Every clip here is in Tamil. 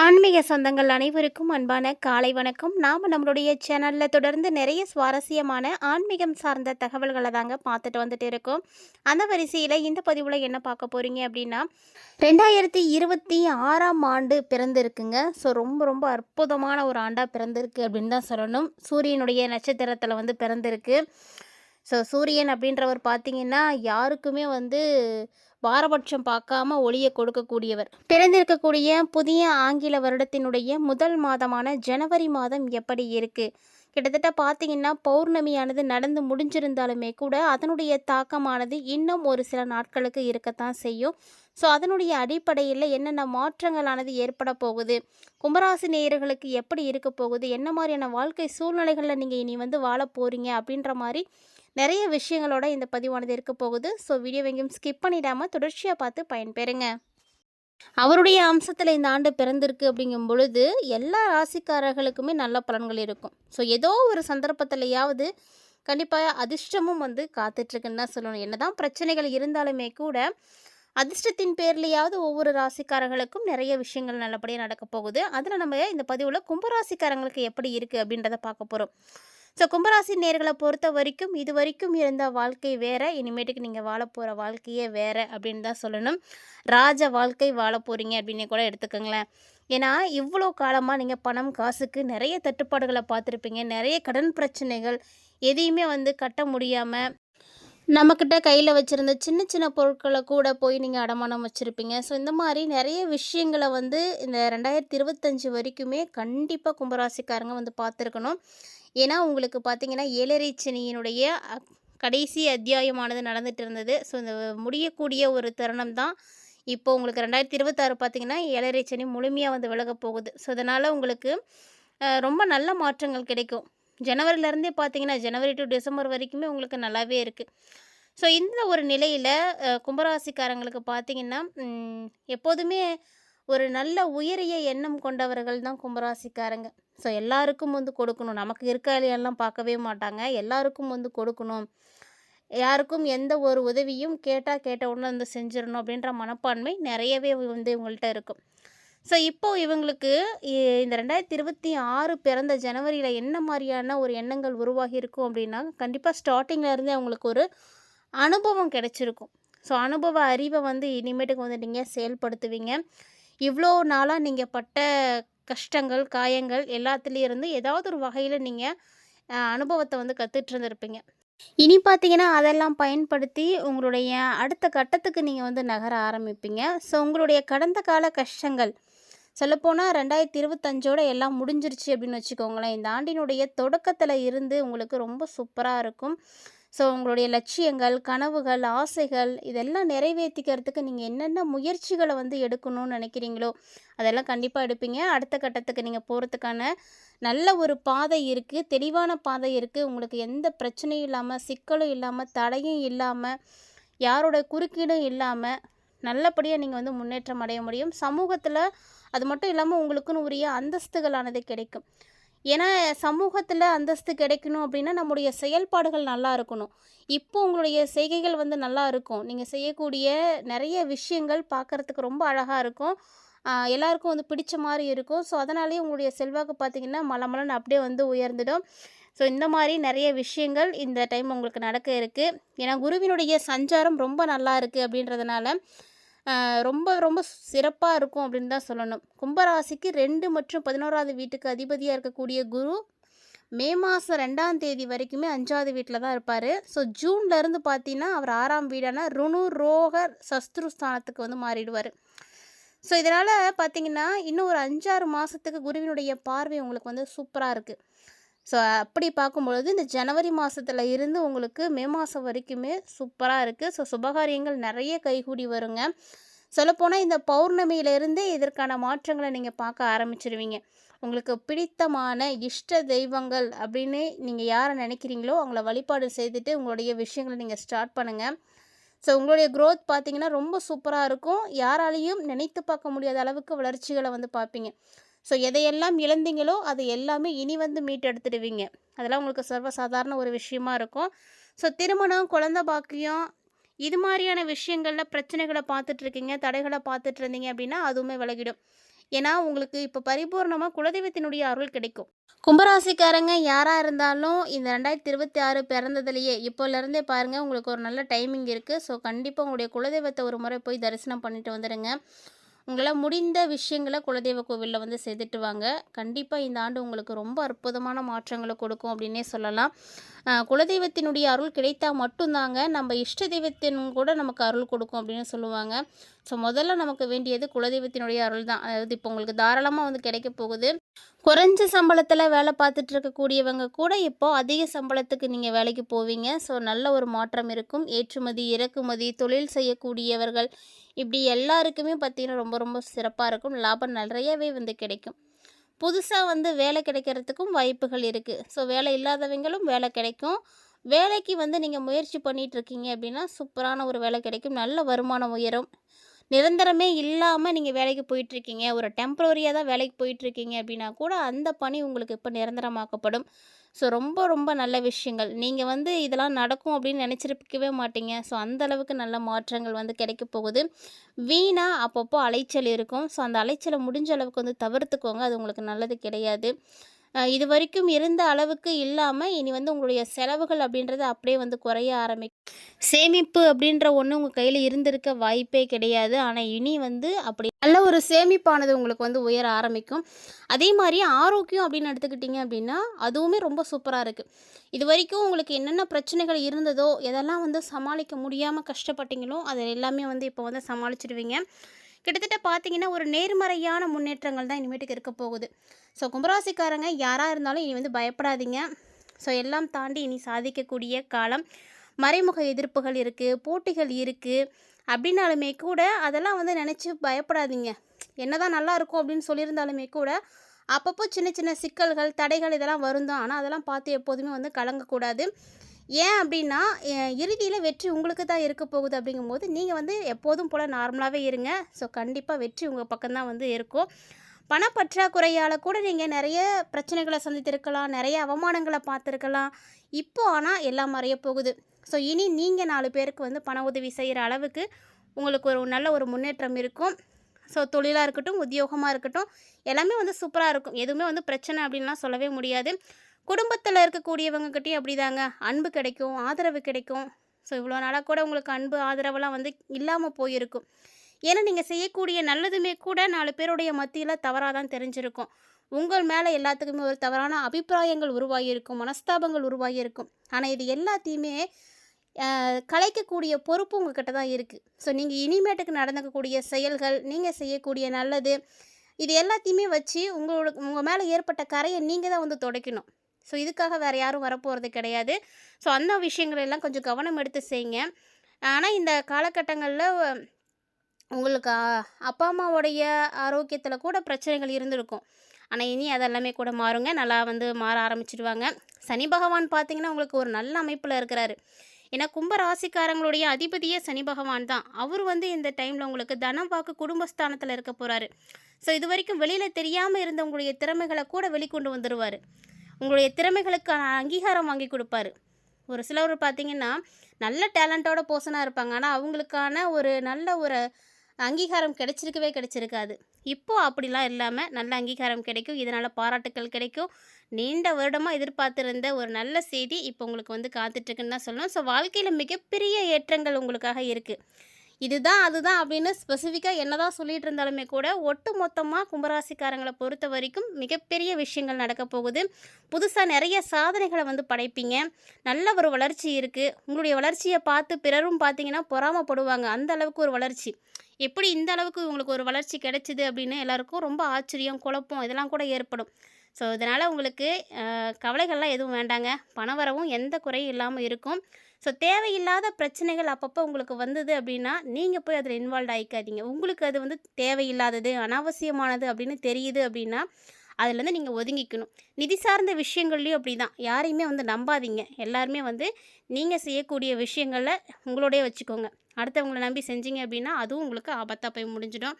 ஆன்மீக சொந்தங்கள் அனைவருக்கும் அன்பான காலை வணக்கம். நாம் நம்மளுடைய சேனலில் தொடர்ந்து நிறைய சுவாரஸ்யமான ஆன்மீகம் சார்ந்த தகவல்களை தாங்க பார்த்துட்டு வந்துட்டு இருக்கோம். அந்த வரிசையில் இந்த பதிவில் என்ன பார்க்க போகிறீங்க அப்படின்னா ரெண்டாயிரத்தி இருபத்தி ஆறாம் ஆண்டு பிறந்திருக்குங்க. ஸோ ரொம்ப ரொம்ப அற்புதமான ஒரு ஆண்டாக பிறந்திருக்கு அப்படின்னு தான் சொல்லணும். சூரியனுடைய நட்சத்திரத்தில் வந்து பிறந்திருக்கு. ஸோ சூரியன் அப்படின்றவர் பார்த்தீங்கன்னா யாருக்குமே வந்து பாரபட்சம் பார்க்காம ஒளியை கொடுக்கக்கூடியவர். பிறந்திருக்கக்கூடிய புதிய ஆங்கில வருடத்தினுடைய முதல் மாதமான ஜனவரி மாதம் எப்படி இருக்குது கிட்டத்தட்ட பார்த்தீங்கன்னா பௌர்ணமியானது நடந்து முடிஞ்சிருந்தாலுமே கூட அதனுடைய தாக்கமானது இன்னும் ஒரு சில நாட்களுக்கு இருக்கத்தான் செய்யும். ஸோ அதனுடைய அடிப்படையில் என்னென்ன மாற்றங்களானது ஏற்பட போகுது? கும்பராசி நேயர்களுக்கு எப்படி இருக்க போகுது? என்ன மாதிரியான வாழ்க்கை சூழ்நிலைகளில் நீங்கள் இனி வந்து வாழ போகிறீங்க அப்படின்ற மாதிரி நிறைய விஷயங்களோட இந்த பதிவானது இருக்க போகுது. ஸோ வீடியோ எங்கேயும் ஸ்கிப் பண்ணிடாமல் தொடர்ச்சியாக பார்த்து பயன்பெறுங்க. அவருடைய அம்சத்தில் இந்த ஆண்டு பிறந்திருக்கு அப்படிங்கும் பொழுது எல்லா ராசிக்காரர்களுக்குமே நல்ல பலன்கள் இருக்கும். ஸோ ஏதோ ஒரு சந்தர்ப்பத்திலையாவது கண்டிப்பாக அதிர்ஷ்டமும் வந்து காத்துட்ருக்குன்னு தான் சொல்லணும். என்னதான் பிரச்சனைகள் இருந்தாலுமே கூட அதிர்ஷ்டத்தின் பேர்லையாவது ஒவ்வொரு ராசிக்காரர்களுக்கும் நிறைய விஷயங்கள் நல்லபடியாக நடக்க போகுது. அதில் நம்ம இந்த பதிவில் கும்பராசிக்காரங்களுக்கு எப்படி இருக்குது அப்படின்றத பார்க்க போகிறோம் ஸோ கும்பராசி நேர்களை பொறுத்த வரைக்கும் இது வரைக்கும் இருந்த வாழ்க்கை வேறு. இனிமேட்டுக்கு நீங்கள் வாழ போகிற வாழ்க்கையே வேறு அப்படின்னு தான் சொல்லணும். ராஜ வாழ்க்கை வாழ போகிறீங்க அப்படின்னு கூட எடுத்துக்கோங்களேன். ஏன்னா இவ்வளோ காலமாக நீங்கள் பணம் காசுக்கு நிறைய தட்டுப்பாடுகளை பார்த்துருப்பீங்க. நிறைய கடன் பிரச்சனைகள் எதையுமே வந்து கட்ட முடியாமல் நம்மக்கிட்ட கையில் வச்சுருந்த சின்ன சின்ன பொருட்களை கூட போய் நீங்கள் அடமானம் வச்சுருப்பீங்க. ஸோ இந்த மாதிரி நிறைய விஷயங்களை வந்து இந்த ரெண்டாயிரத்தி இருபத்தஞ்சி வரைக்குமே கண்டிப்பாக கும்பராசிக்காரங்க வந்து பார்த்துருக்கணும். ஏன்னா உங்களுக்கு பார்த்தீங்கன்னா ஏழரை சனியினுடைய கடைசி அத்தியாயமானது நடந்துட்டு இருந்தது ஸோ இந்த முடியக்கூடிய ஒரு தருணம் தான். இப்போ உங்களுக்கு ரெண்டாயிரத்தி இருபத்தாறு பார்த்தீங்கன்னா ஏழரை சனி முழுமையாக வந்து விலக போகுது. ஸோ அதனால் உங்களுக்கு ரொம்ப நல்ல மாற்றங்கள் கிடைக்கும். ஜனவரிலேருந்தே பார்த்தீங்கன்னா ஜனவரி டு டிசம்பர் வரைக்குமே உங்களுக்கு நல்லாவே இருக்குது ஸோ இந்த ஒரு நிலையில் கும்பராசிக்காரங்களுக்கு பார்த்தீங்கன்னா எப்போதுமே ஒரு நல்ல உயரிய எண்ணம் கொண்டவர்கள் தான் கும்பராசிக்காரங்க. ஸோ எல்லாருக்கும் வந்து கொடுக்கணும். நமக்கு இருக்க பார்க்கவே மாட்டாங்க. எல்லாருக்கும் வந்து கொடுக்கணும். யாருக்கும் எந்த ஒரு உதவியும் கேட்டால் கேட்ட உடனே வந்து செஞ்சிடணும் அப்படின்ற மனப்பான்மை நிறையவே வந்து இவங்கள்ட்ட இருக்கும். ஸோ இப்போது இவங்களுக்கு இந்த ரெண்டாயிரத்தி இருபத்தி ஆறு பிறந்த ஜனவரியில் என்ன மாதிரியான ஒரு எண்ணங்கள் உருவாகி இருக்கும் அப்படின்னா கண்டிப்பாக ஸ்டார்டிங்லேருந்தே அவங்களுக்கு ஒரு அனுபவம் கிடைச்சிருக்கும். ஸோ அனுபவ அறிவை வந்து இனிமேட்டுக்கு வந்து நீங்கள் செயல்படுத்துவீங்க. இவ்வளோ நாளாக நீங்கள் பட்ட கஷ்டங்கள் காயங்கள் எல்லாத்துலேயும் இருந்து ஏதாவது ஒரு வகையில் நீங்கள் அனுபவத்தை வந்து கற்றுட்டு இருந்திருப்பீங்க இனி பார்த்தீங்கன்னா அதெல்லாம் பயன்படுத்தி உங்களுடைய அடுத்த கட்டத்துக்கு நீங்கள் வந்து நகர ஆரம்பிப்பீங்க. ஸோ உங்களுடைய கடந்த கால கஷ்டங்கள் சொல்லப்போனால் ரெண்டாயிரத்தி இருபத்தஞ்சோட எல்லாம் முடிஞ்சிருச்சு அப்படின்னு வச்சுக்கோங்களேன். இந்த ஆண்டினுடைய தொடக்கத்தில் இருந்து உங்களுக்கு ரொம்ப சூப்பராக இருக்கும். ஸோ உங்களுடைய லட்சியங்கள் கனவுகள் ஆசைகள் இதெல்லாம் நிறைவேற்றிக்கிறதுக்கு நீங்கள் என்னென்ன முயற்சிகளை வந்து எடுக்கணும்னு நினைக்கிறீங்களோ அதெல்லாம் கண்டிப்பாக எடுப்பீங்க. அடுத்த கட்டத்துக்கு நீங்கள் போகிறதுக்கான நல்ல ஒரு பாதை இருக்குது தெளிவான பாதை இருக்குது உங்களுக்கு எந்த பிரச்சனையும் இல்லாமல் சிக்கலும் இல்லாமல் தடையும் இல்லாமல் யாரோட குறுக்கீடும் இல்லாமல் நல்லபடியாக நீங்கள் வந்து முன்னேற்றம் அடைய முடியும். சமூகத்தில் அது மட்டும் இல்லாமல் உங்களுக்குன்னு உரிய அந்தஸ்துகளானது கிடைக்கும். ஏன்னா சமூகத்தில் அந்தஸ்து கிடைக்கணும் அப்படின்னா நம்முடைய செயல்பாடுகள் நல்லா இருக்கணும். இப்போ உங்களுடைய செய்கைகள் வந்து நல்லா இருக்கும். நீங்கள் செய்யக்கூடிய நிறைய விஷயங்கள் பார்க்குறதுக்கு ரொம்ப அழகாக இருக்கும். எல்லாருக்கும் வந்து பிடிச்ச மாதிரி இருக்கும். ஸோ அதனாலேயே உங்களுடைய செல்வாக்கு பார்த்திங்கன்னா மலமலன்னு அப்படியே வந்து உயர்ந்துடும். ஸோ இந்த மாதிரி நிறைய விஷயங்கள் இந்த டைம் உங்களுக்கு நடக்க இருக்குது ஏன்னா குருவினுடைய சஞ்சாரம் ரொம்ப நல்லா இருக்குது அப்படின்றதுனால ரொம்ப ரொம்ப சிறப்பாக இருக்கும் அப்படின்னு தான் சொல்லணும். கும்பராசிக்கு ரெண்டு மற்றும் பதினோராவது வீட்டுக்கு அதிபதியாக இருக்கக்கூடிய குரு மே மாதம் ரெண்டாம் தேதி வரைக்குமே அஞ்சாவது வீட்டில் தான் இருப்பார். ஸோ ஜூன்லேருந்து பார்த்தீங்கன்னா அவர் ஆறாம் வீடான ருணு ரோகர் சஸ்திரு ஸ்தானத்துக்கு வந்து மாறிடுவார். ஸோ இதனால் பார்த்தீங்கன்னா இன்னும் ஒரு அஞ்சாறு மாதத்துக்கு குருவினுடைய பார்வை உங்களுக்கு வந்து சூப்பராக இருக்குது ஸோ அப்படி பார்க்கும்பொழுது இந்த ஜனவரி மாதத்தில் இருந்து உங்களுக்கு மே மாதம் வரைக்குமே சூப்பராக இருக்குது ஸோ சுபகாரியங்கள் நிறைய கைகூடி வருங்க. சொல்லப்போனால் இந்த பௌர்ணமியிலிருந்தே இதற்கான மாற்றங்களை நீங்கள் பார்க்க ஆரம்பிச்சிருவீங்க. உங்களுக்கு பிடித்தமான இஷ்ட தெய்வங்கள் அப்படின்னு நீங்கள் யாரை நினைக்கிறீங்களோ அவங்கள வழிபாடு செய்துட்டு உங்களுடைய விஷயங்களை நீங்கள் ஸ்டார்ட் பண்ணுங்கள் ஸோ உங்களுடைய க்ரோத் பார்த்தீங்கன்னா ரொம்ப சூப்பராக இருக்கும். யாராலையும் நினைத்து பார்க்க முடியாத அளவுக்கு வளர்ச்சிகளை வந்து பார்ப்பீங்க. ஸோ எதையெல்லாம் இழந்தீங்களோ அது எல்லாமே இனி வந்து மீட்டெடுத்துடுவீங்க. அதெல்லாம் உங்களுக்கு சர்வசாதாரண ஒரு விஷயமா இருக்கும். ஸோ திருமணம் குழந்த பாக்கியம் இது மாதிரியான விஷயங்களில் பிரச்சனைகளை பார்த்துட்ருக்கீங்க தடைகளை பார்த்துட்டு இருந்தீங்க அப்படின்னா அதுவுமே விலகிடும். ஏன்னா உங்களுக்கு இப்போ பரிபூர்ணமாக குலதெய்வத்தினுடைய அருள் கிடைக்கும். கும்பராசிக்காரங்க யாராக இருந்தாலும் இந்த ரெண்டாயிரத்தி இருபத்தி ஆறு பிறந்ததுலேயே இப்போலேருந்தே பாருங்கள் உங்களுக்கு ஒரு நல்ல டைமிங் இருக்குது ஸோ கண்டிப்பாக உங்களுடைய குலதெய்வத்தை ஒரு முறை போய் தரிசனம் பண்ணிட்டு வந்துடுங்க. உங்களால் முடிந்த விஷயங்களை குலதெய்வ கோவிலில் வந்து செய்துட்டு வாங்க கண்டிப்பாக இந்த ஆண்டு உங்களுக்கு ரொம்ப அற்புதமான மாற்றங்களை கொடுக்கும் அப்படின்னே சொல்லலாம். குலதெய்வத்தினுடைய அருள் கிடைத்தா மட்டும்தாங்க நம்ம இஷ்ட தெய்வத்தின் கூட நமக்கு அருள் கொடுக்கும் அப்படின்னு சொல்லுவாங்க. ஸோ முதல்ல நமக்கு வேண்டியது குலதெய்வத்தினுடைய அருள் தான் அதாவது இப்போ உங்களுக்கு தாராளமாக வந்து கிடைக்க போகுது. குறைஞ்ச சம்பளத்தில் வேலை பார்த்துட்டு இருக்கக்கூடியவங்க கூட இப்போ அதிக சம்பளத்துக்கு நீங்கள் வேலைக்கு போவீங்க. ஸோ நல்ல ஒரு மாற்றம் இருக்கும். ஏற்றுமதி இறக்குமதி தொழில் செய்யக்கூடியவர்கள் இப்படி எல்லாருக்குமே பார்த்தீங்கன்னா ரொம்ப ரொம்ப சிறப்பாக இருக்கும். லாபம் நிறையவே வந்து கிடைக்கும். புதுசாக வந்து வேலை கிடைக்கிறதுக்கும் வாய்ப்புகள் இருக்குது ஸோ வேலை இல்லாதவங்களும் வேலை கிடைக்கும். வேலைக்கு வந்து நீங்கள் முயற்சி பண்ணிகிட்ருக்கீங்க இருக்கீங்க அப்படின்னா சூப்பரான ஒரு வேலை கிடைக்கும். நல்ல வருமானம் உயரும். நிரந்தரமே இல்லாமல் நீங்கள் வேலைக்கு போயிட்டுருக்கீங்க. ஒரு டெம்பரரியாக தான் வேலைக்கு போயிட்டுருக்கீங்க அப்படின்னா கூட அந்த பணி உங்களுக்கு இப்போ நிரந்தரமாக்கப்படும். ஸோ ரொம்ப ரொம்ப நல்ல விஷயங்கள். நீங்கள் வந்து இதெல்லாம் நடக்கும் அப்படின்னு நினச்சிருக்கவே மாட்டீங்க. ஸோ அந்த அளவுக்கு நல்ல மாற்றங்கள் வந்து கிடைக்க போகுது. வீணாக அப்பப்போ அலைச்சல் இருக்கும். ஸோ அந்த அலைச்சலை முடிஞ்ச அளவுக்கு வந்து தவிர்த்துக்கோங்க. அது உங்களுக்கு நல்லது கிடையாது. இது வரைக்கும் இருந்த அளவுக்கு இல்லாமல் இனி வந்து உங்களுடைய செலவுகள் அப்படின்றது அப்படியே வந்து குறைய ஆரம்பிக்கும் சேமிப்பு அப்படின்ற ஒன்று உங்கள் கையில் இருந்திருக்க வாய்ப்பே கிடையாது. ஆனால் இனி வந்து அப்படி நல்ல ஒரு சேமிப்பானது உங்களுக்கு வந்து உயர ஆரம்பிக்கும். அதே மாதிரி ஆரோக்கியம் அப்படின்னு எடுத்துக்கிட்டிங்க அப்படின்னா அதுவுமே ரொம்ப சூப்பராக இருக்குது இது வரைக்கும் உங்களுக்கு என்னென்ன பிரச்சனைகள் இருந்ததோ எதெல்லாம் வந்து சமாளிக்க முடியாமல் கஷ்டப்பட்டீங்களோ அதை எல்லாமே வந்து இப்போ வந்து சமாளிச்சிடுவீங்க கிட்டத்தட்ட பார்த்தீங்கன்னா ஒரு நேர்மறையான முன்னேற்றங்கள் தான் இனிமேட்டுக்கு இருக்க போகுது. ஸோ கும்பராசிக்காரங்க யாராக இருந்தாலும் இனி வந்து பயப்படாதீங்க. ஸோ எல்லாம் தாண்டி இனி சாதிக்கக்கூடிய காலம் மறைமுக எதிர்ப்புகள் இருக்குது போட்டிகள் இருக்குது அப்படின்னாலுமே கூட அதெல்லாம் வந்து நினச்சி பயப்படாதீங்க. என்னதான் நல்லா இருக்கும் அப்படின்னு சொல்லியிருந்தாலுமே கூட அப்பப்போ சின்ன சின்ன சிக்கல்கள் தடைகள் இதெல்லாம் வரும் தான். ஆனால் அதெல்லாம் பார்த்து எப்போதுமே வந்து கலங்கக்கூடாது. ஏன் அப்படின்னா இறுதியில் வெற்றி உங்களுக்கு தான் இருக்க போகுது அப்படிங்கும்போது நீங்கள் வந்து எப்போதும் போல் நார்மலாகவே இருங்க. ஸோ கண்டிப்பாக வெற்றி உங்கள் பக்கம்தான் வந்து இருக்கும். பணப்பற்றாக்குறையால் கூட நீங்கள் நிறைய பிரச்சனைகளை சந்தித்திருக்கலாம் நிறைய அவமானங்களை பார்த்துருக்கலாம். இப்போ ஆனால் எல்லாம் மறைய போகுது. ஸோ இனி நீங்கள் நாலு பேருக்கு வந்து பண உதவி செய்கிற அளவுக்கு உங்களுக்கு ஒரு நல்ல ஒரு முன்னேற்றம் இருக்கும். ஸோ தொழிலாக இருக்கட்டும் உத்தியோகமாக இருக்கட்டும் எல்லாமே வந்து சூப்பராக இருக்கும். எதுவுமே வந்து பிரச்சனை அப்படின்லாம் சொல்லவே முடியாது. குடும்பத்தில் இருக்கக்கூடியவங்ககிட்டயும் அப்படிதாங்க. அன்பு கிடைக்கும் ஆதரவு கிடைக்கும். ஸோ இவ்வளோ நாளாக கூட உங்களுக்கு அன்பு ஆதரவெல்லாம் வந்து இல்லாமல் போயிருக்கும். ஏன்னா நீங்கள் செய்யக்கூடிய நல்லதுமே கூட நாலு பேருடைய மத்தியில் தவறாக தான் தெரிஞ்சிருக்கும். உங்கள் மேலே எல்லாத்துக்குமே ஒரு தவறான அபிப்பிராயங்கள் உருவாகியிருக்கும் மனஸ்தாபங்கள் உருவாகியிருக்கும். ஆனால் இது எல்லாத்தையுமே கலைக்கக்கூடிய பொறுப்பு உங்ககிட்ட தான் இருக்குது ஸோ நீங்கள் இனிமேட்டுக்கு நடந்துக்கக்கூடிய செயல்கள் நீங்கள் செய்யக்கூடிய நல்லது இது எல்லாத்தையுமே வச்சு உங்களோட உங்கள் மேலே ஏற்பட்ட கரையை நீங்கள் தான் வந்து துடைக்கணும். ஸோ இதுக்காக வேறு யாரும் வரப்போகிறது கிடையாது. ஸோ அந்த விஷயங்கள் எல்லாம் கொஞ்சம் கவனம் எடுத்து செய்யுங்க ஆனால் இந்த காலகட்டங்களில் உங்களுக்கு அப்பா அம்மாவுடைய ஆரோக்கியத்தில் கூட பிரச்சனைகள் இருந்திருக்கும். ஆனால் இனி அதெல்லாமே கூட மாறுங்க. நல்லா வந்து மாற ஆரம்பிச்சிடுவாங்க சனி பகவான் பார்த்தீங்கன்னா உங்களுக்கு ஒரு நல்ல அமைப்பில் இருக்கிறாரு. ஏன்னா கும்ப ராசிக்காரங்களுடைய அதிபதியே சனி பகவான் தான். அவர் வந்து இந்த டைமில் உங்களுக்கு தனம் வாக்கு குடும்பஸ்தானத்தில் இருக்க போகிறாரு ஸோ இது வரைக்கும் வெளியில் தெரியாமல் இருந்த உங்களுடைய திறமைகளை கூட வெளிக்கொண்டு வந்துடுவார் உங்களுடைய திறமைகளுக்கான அங்கீகாரம் வாங்கி கொடுப்பாரு. ஒரு சிலவர் பார்த்தீங்கன்னா நல்ல டேலண்ட்டோட பர்சனாக இருப்பாங்க. ஆனால் அவங்களுக்கான ஒரு நல்ல ஒரு அங்கீகாரம் கிடைச்சிருக்கவே கிடைச்சிருக்காது. இப்போது அப்படிலாம் இல்லாமல் நல்ல அங்கீகாரம் கிடைக்கும். இதனால் பாராட்டுக்கள் கிடைக்கும். நீண்ட வருடமாக எதிர்பார்த்துருந்த ஒரு நல்ல செய்தி இப்போ உங்களுக்கு வந்து காத்துட்ருக்குன்னு தான் சொல்லணும். ஸோ வாழ்க்கையில் மிகப்பெரிய ஏற்றங்கள் உங்களுக்காக இருக்குது இதுதான் அதுதான் அப்படின்னு ஸ்பெசிஃபிக்காக என்னதான் சொல்லிட்டு இருந்தாலுமே கூட ஒட்டு மொத்தமாக கும்பராசிக்காரங்களை பொறுத்த வரைக்கும் மிகப்பெரிய விஷயங்கள் நடக்க போகுது. புதுசாக நிறைய சாதனைகளை வந்து படைப்பீங்க. நல்ல ஒரு வளர்ச்சி இருக்குது உங்களுடைய வளர்ச்சியை பார்த்து பிறரும் பார்த்தீங்கன்னா பொறாமப்படுவாங்க. அந்த அளவுக்கு ஒரு வளர்ச்சி. எப்படி இந்த அளவுக்கு உங்களுக்கு ஒரு வளர்ச்சி கிடைச்சிது அப்படின்னு எல்லாருக்கும் ரொம்ப ஆச்சரியம் குழப்பம் இதெல்லாம் கூட ஏற்படும். ஸோ இதனால் உங்களுக்கு கவலைகள்லாம் எதுவும் வேண்டாங்க. பண வரவும் எந்த குறையும் இல்லாமல் இருக்கும். ஸோ தேவையில்லாத பிரச்சனைகள் அப்பப்போ உங்களுக்கு வந்தது அப்படின்னா நீங்கள் போய் அதில் இன்வால்வ் ஆகிக்காதீங்க உங்களுக்கு அது வந்து தேவையில்லாதது அனாவசியமானது அப்படின்னு தெரியுது அப்படின்னா அதுலேருந்து நீங்கள் ஒதுங்கிக்கணும். நிதி சார்ந்த விஷயங்கள்லையும் அப்படி தான் யாரையுமே வந்து நம்பாதீங்க. எல்லாருமே வந்து நீங்கள் செய்யக்கூடிய விஷயங்களில் உங்களோடய வச்சுக்கோங்க. அடுத்தவங்களை நம்பி செஞ்சீங்க அப்படின்னா அதுவும் உங்களுக்கு ஆபத்தாக போய் முடிஞ்சிடும்.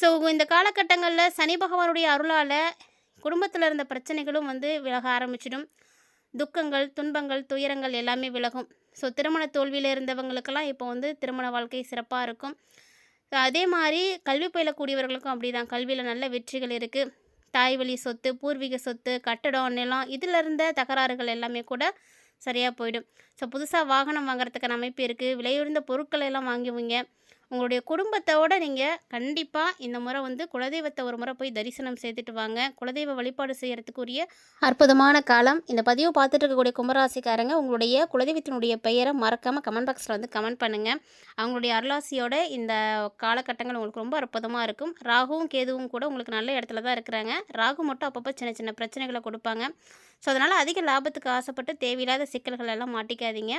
ஸோ இந்த காலகட்டங்களில் சனி பகவானுடைய அருளால் குடும்பத்தில் இருந்த பிரச்சனைகளும் வந்து விலக ஆரம்பிச்சிடும். துக்கங்கள் துன்பங்கள் துயரங்கள் எல்லாமே விலகும். ஸோ திருமண தோல்வியில் இருந்தவங்களுக்கெல்லாம் இப்போ வந்து திருமண வாழ்க்கை சிறப்பாக இருக்கும். அதே மாதிரி கல்வி பயிலக்கூடியவர்களுக்கும் அப்படிதான். கல்வியில் நல்ல வெற்றிகள் இருக்குது தாய் வழி சொத்து பூர்வீக சொத்து கட்டடம் நிலம் இதில் இருந்த தகராறுகள் எல்லாமே கூட சரியாக போயிடும். ஸோ புதுசாக வாகனம் வாங்குறதுக்கான அமைப்பு இருக்குது விலையுயர்ந்த பொருட்களை எல்லாம் வாங்குவீங்க. உங்களுடைய குடும்பத்தோடு நீங்கள் கண்டிப்பாக இந்த முறை வந்து குலதெய்வத்தை ஒரு முறை போய் தரிசனம் செய்துட்டு வாங்க. குலதெய்வ வழிபாடு செய்கிறதுக்குரிய அற்புதமான காலம். இந்த பதிவு பார்த்துட்டு இருக்கக்கூடிய கும்பராசிக்காரங்க உங்களுடைய குலதெய்வத்தினுடைய பெயரை மறக்காமல் கமெண்ட் பாக்ஸில் வந்து கமெண்ட் பண்ணுங்கள் அவங்களுடைய அருளாசியோட இந்த காலகட்டங்கள் உங்களுக்கு ரொம்ப அற்புதமாக இருக்கும். ராகுவும் கேதுவும் கூட உங்களுக்கு நல்ல இடத்துல தான் இருக்கிறாங்க. ராகு மட்டும் அப்பப்போ சின்ன சின்ன பிரச்சனைகளை கொடுப்பாங்க. ஸோ அதனால் அதிக லாபத்துக்கு ஆசைப்பட்டு தேவையில்லாத சிக்கல்கள் எல்லாம் மாட்டிக்காதீங்க.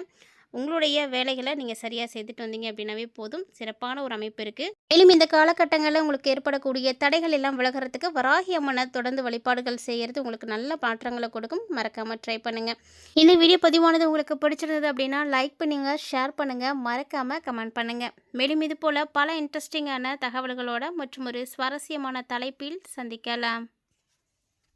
உங்களுடைய வேலைகளை நீங்கள் சரியாக செய்துட்டு வந்தீங்க அப்படின்னாவே போதும். சிறப்பான ஒரு அமைப்பு இருக்குது மேலும் இந்த காலகட்டங்களில் உங்களுக்கு ஏற்படக்கூடிய தடைகள் எல்லாம் விலகிறதுக்கு வராகி அம்மனை தொடர்ந்து வழிபாடுகள் செய்கிறது உங்களுக்கு நல்ல மாற்றங்களை கொடுக்கும். மறக்காமல் ட்ரை பண்ணுங்கள் இந்த வீடியோ பதிவானது உங்களுக்கு பிடிச்சிருந்தது அப்படின்னா லைக் பண்ணுங்கள் ஷேர் பண்ணுங்கள் மறக்காமல் கமெண்ட் பண்ணுங்கள் மேலும் இது போல் பல இன்ட்ரெஸ்டிங்கான தகவல்களோட மற்றும் ஒரு சுவாரஸ்யமான தலைப்பில் சந்திக்கலாம்.